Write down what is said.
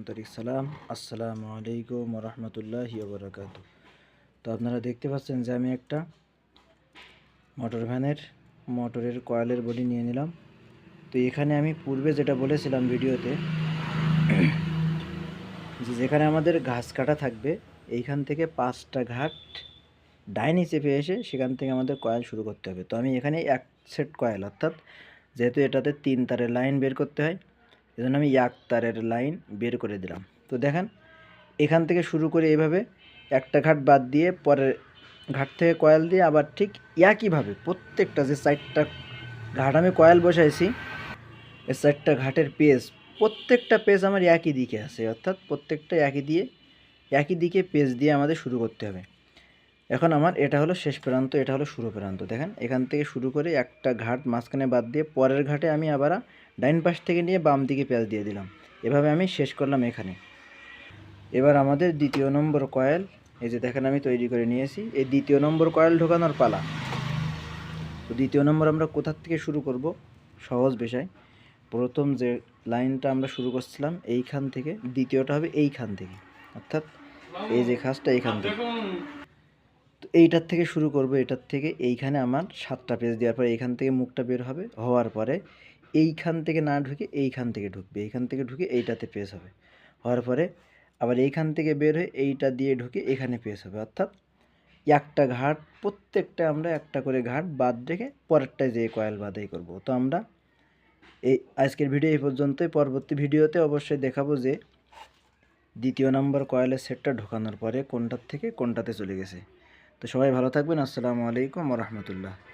আন্তরিক সালাম। আসসালামু আলাইকুম রহমতুল্লাহি বরকাত তো আপনারা দেখতে পাচ্ছেন যে আমি একটা মোটর ভ্যানের, মোটরের কয়েলের বডি নিয়ে নিলাম। তো এখানে আমি পূর্বে যেটা বলেছিলাম ভিডিওতে, যে যেখানে আমাদের ঘাস কাটা থাকবে, এইখান থেকে পাঁচটা ঘাট ডাইনি চেপে এসে সেখান থেকে আমাদের কয়েল শুরু করতে হবে। তো আমি এখানে এক সেট কয়েল, অর্থাৎ যেহেতু এটাতে তিন তারের লাইন বের করতে হয় এজন্য আমি এক তারের লাইন বের করে দিলাম। তো দেখেন, এখান থেকে শুরু করে এইভাবে একটা ঘাট বাদ দিয়ে পরের ঘাট থেকে কয়েল দিয়ে আবার ঠিক একইভাবে প্রত্যেকটা যে চারটা ঘাট আমি কয়েল বসাইছি এই চারটা ঘাটের পেজ, প্রত্যেকটা পেজ আমার একই দিকে আছে। অর্থাৎ প্রত্যেকটা একই দিয়ে, একই দিকে পেজ দিয়ে আমাদের শুরু করতে হবে। এখন আমার এটা হলো শেষ প্রান্ত, এটা হলো শুরু প্রান্ত। দেখেন, এখান থেকে শুরু করে একটা ঘাট মাঝখানে বাদ দিয়ে পরের ঘাটে আমি আবার ডাইন পাশ থেকে নিয়ে বাম দিকে পেঁয়াজ দিয়ে দিলাম। এভাবে আমি শেষ করলাম এখানে। এবার আমাদের দ্বিতীয় নম্বর কয়েল, এই যে দেখেন আমি তৈরি করে নিয়েছি, এই দ্বিতীয় নম্বর কয়েল ঢোকানোর পালা। তো দ্বিতীয় নম্বর আমরা কোথার থেকে শুরু করব? সহজ বিষয়। প্রথম যে লাইনটা আমরা শুরু করছিলাম, এইখান থেকে, দ্বিতীয়টা হবে এইখান থেকে। অর্থাৎ এই যে খাসটা এইখান থেকে। তো এইটার থেকে শুরু করব, এটার থেকে এইখানে আমার সাতটা পেজ দেওয়ার পরে এইখান থেকে মুখটা বের হবে, হওয়ার পরে এইখান থেকে না ঢুকে এইখান থেকে ঢুকবে। এইখান থেকে ঢুকে এইটাতে পেজ হবে। হওয়ার পরে আবার এইখান থেকে বের হয়ে এইটা দিয়ে ঢুকে এখানে পেজ হবে। অর্থাৎ একটা ঘাট, প্রত্যেকটা আমরা একটা করে ঘাট বাদ রেখে পরেরটায় যেয়ে কয়েল বাদাই করব। তো আমরা এই আজকের ভিডিও এই পর্যন্তই। পরবর্তী ভিডিওতে অবশ্যই দেখাবো যে দ্বিতীয় নম্বর কয়েলের সেটটা ঢোকানোর পরে কোনটার থেকে কোনটাতে চলে গেছে। তো সবাই ভালো থাকবেন। আসসালামু আলাইকুম রহমতুল্লাহ।